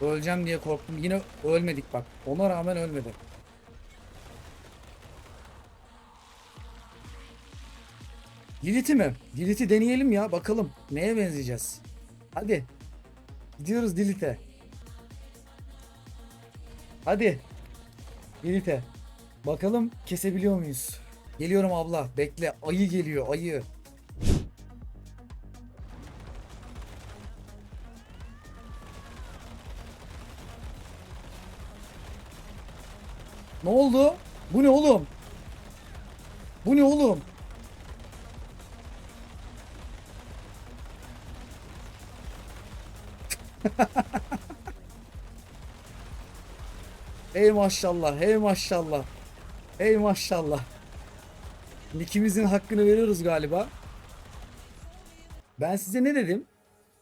Öleceğim diye korktum. Yine ölmedik bak. Ona rağmen ölmedi. Lilith'i mi? Lilith'i deneyelim ya bakalım. Neye benzeyeceğiz? Hadi. Gidiyoruz Lilith'e. Hadi. Lilith'e. Bakalım kesebiliyor muyuz? Geliyorum abla. Bekle. Ayı geliyor. Ayı. Ne oldu? Bu ne oğlum? Bu ne oğlum? Hey maşallah, hey maşallah. Hey maşallah. İkimizin hakkını veriyoruz galiba. Ben size ne dedim?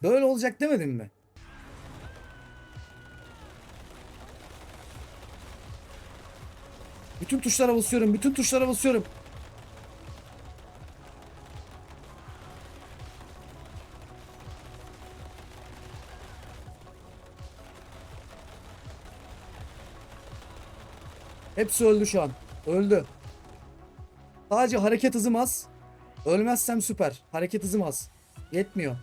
Böyle olacak demedim mi? Bütün tuşlara basıyorum, bütün tuşlara basıyorum. Hepsi öldü şu an. Öldü. Sadece hareket hızım az. Ölmezsem süper. Hareket hızım az. Yetmiyor.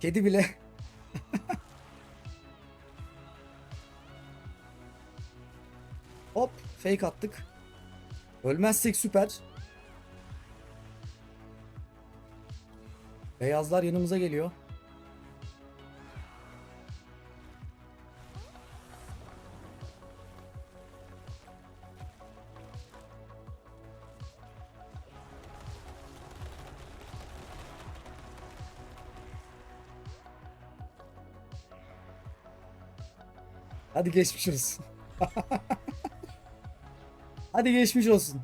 Kedi bile. Hop fake attık. Ölmezsek süper. Beyazlar yanımıza geliyor. Hadi geçmiş olsun. Hadi geçmiş olsun.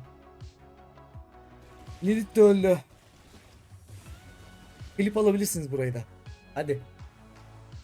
Lilith de öldü. Klip alabilirsiniz burayı da. Hadi.